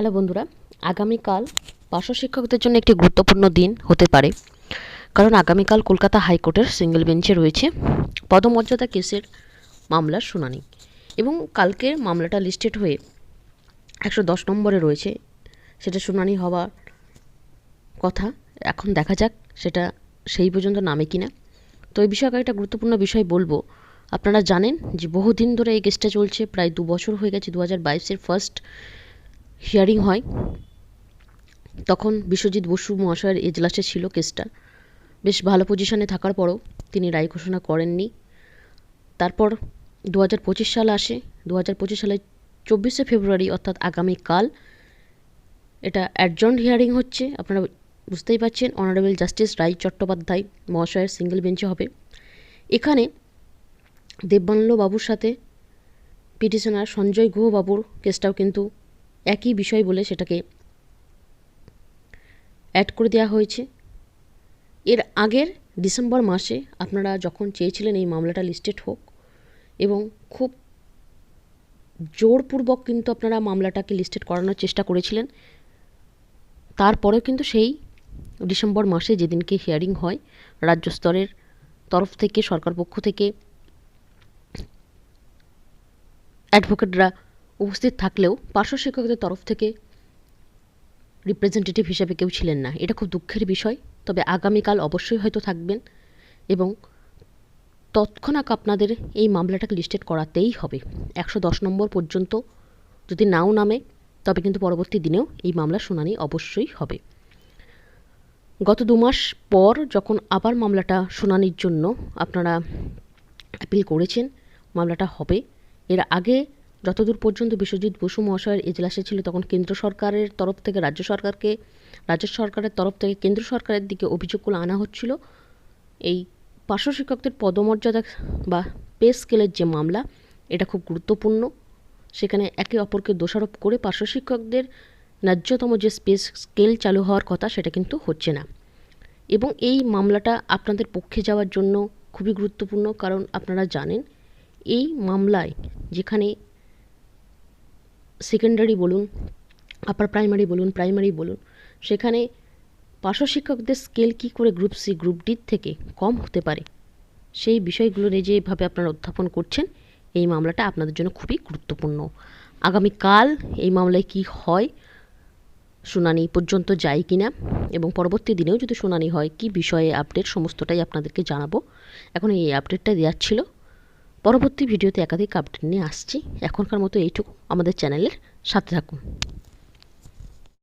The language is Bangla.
হ্যালো বন্ধুরা, আগামীকাল পার্শ্ব শিক্ষকদের জন্য একটি গুরুত্বপূর্ণ দিন হতে পারে। কারণ আগামীকাল কলকাতা হাইকোর্টের সিঙ্গেল বেঞ্চে রয়েছে পদমর্যাদা কেসের মামলার শুনানি এবং কালকের মামলাটা লিস্টেড হয়ে একশো দশ নম্বরে রয়েছে। সেটা শুনানি হওয়ার কথা এখন দেখা যাক সেটা সেই পর্যন্ত নামে কিনা। তো এই বিষয়ে একটা গুরুত্বপূর্ণ বিষয় বলব। আপনারা জানেন যে বহুদিন ধরে এই কেসটা চলছে, প্রায় দু বছর হয়ে গেছে, দু হাজার বাইশের ফার্স্ট হিয়ারিং হয়, তখন বিশ্বজিৎ বসু মহাশয়ের এজলাসে ছিল কেসটা। বেশ ভালো পজিশনে থাকার পরও তিনি রায় ঘোষণা করেননি। তারপর দু হাজার পঁচিশ সাল আসে। দু হাজার পঁচিশ সালের চব্বিশে ফেব্রুয়ারি, অর্থাৎ আগামীকাল এটা অ্যাডজন্ট হিয়ারিং হচ্ছে। আপনারা বুঝতেই পারছেন, অনারেবল জাস্টিস রায় চট্টোপাধ্যায় মহাশয়ের সিঙ্গেল বেঞ্চে হবে। এখানে দেববানল বাবুর সাথে পিটিশনার সঞ্জয় গুহবাবুর কেসটাও কিন্তু একই বিষয় বলে সেটাকে অ্যাড করে দেওয়া হয়েছে। এর আগের ডিসেম্বর মাসে আপনারা যখন চেয়েছিলেন এই মামলাটা লিস্টেড হোক এবং খুব জোরপূর্বক কিন্তু আপনারা মামলাটাকে লিস্টেড করানোর চেষ্টা করেছিলেন, তারপরেও কিন্তু সেই ডিসেম্বর মাসে যেদিনকে হিয়ারিং হয়, রাজ্য স্তরের তরফ থেকে, সরকার পক্ষ থেকে অ্যাডভোকেটরা উপস্থিত থাকলেও পার্শ্ব শিক্ষকদের তরফ থেকে রিপ্রেজেন্টেটিভ হিসেবে কেউ ছিলেন না। এটা খুব দুঃখের বিষয়, তবে আগামীকাল অবশ্যই হয়তো থাকবেন এবং তৎক্ষণাৎ আপনাদের এই মামলাটাকে লিস্টেড করাতেই হবে। একশো দশ নম্বর পর্যন্ত যদি নাও নামে, তবে কিন্তু পরবর্তী দিনেও এই মামলার শুনানি অবশ্যই হবে। গত দু মাস পর যখন আবার মামলাটা শুনানির জন্য আপনারা অ্যাপিল করেছেন, মামলাটা হবে। এর আগে যতদূর পর্যন্ত বিশ্বজিৎ বসু মহাশয়ের এজলাসে ছিল তখন কেন্দ্র সরকারের তরফ থেকে, রাজ্য সরকারকে, রাজ্য সরকারের তরফ থেকে কেন্দ্র সরকারের দিকে অভিযোগগুলো আনা হচ্ছিল। এই পার্শ্ব শিক্ষকদের পদমর্যাদা বা পে স্কেলের যে মামলা, এটা খুব গুরুত্বপূর্ণ। সেখানে একে অপরকে দোষারোপ করে পার্শ্ব শিক্ষকদের ন্যায্যতম যে স্পেস স্কেল চালু হওয়ার কথা, সেটা কিন্তু হচ্ছে না। এবং এই মামলাটা আপনাদের পক্ষে যাওয়ার জন্য খুবই গুরুত্বপূর্ণ, কারণ আপনারা জানেন, এই মামলায় যেখানে সেকেন্ডারি বলুন আপার প্রাইমারি বলুন প্রাইমারি বলুন, সেখানে পার্শ্ব শিক্ষকদের স্কেল কী করে গ্রুপ সি গ্রুপ ডির থেকে কম হতে পারে? সেই বিষয়গুলো নিয়ে যেভাবে আপনারা উত্থাপন করছেন, এই মামলাটা আপনাদের জন্য খুবই গুরুত্বপূর্ণ। আগামীকাল এই মামলায় কি হয়, শুনানি পর্যন্ত যায় কি না এবং পরবর্তী দিনেও যদি শুনানি হয়, কি বিষয়ে আপডেট সমস্তটাই আপনাদেরকে জানাব। এখন এই আপডেটটা দেওয়ার ছিল। পরবর্তী ভিডিওতে একাধিক আপডেট নিয়ে আসছি। এখনকার মতো এইটুকু আমাদের চ্যানেলের সাথে থাকুন।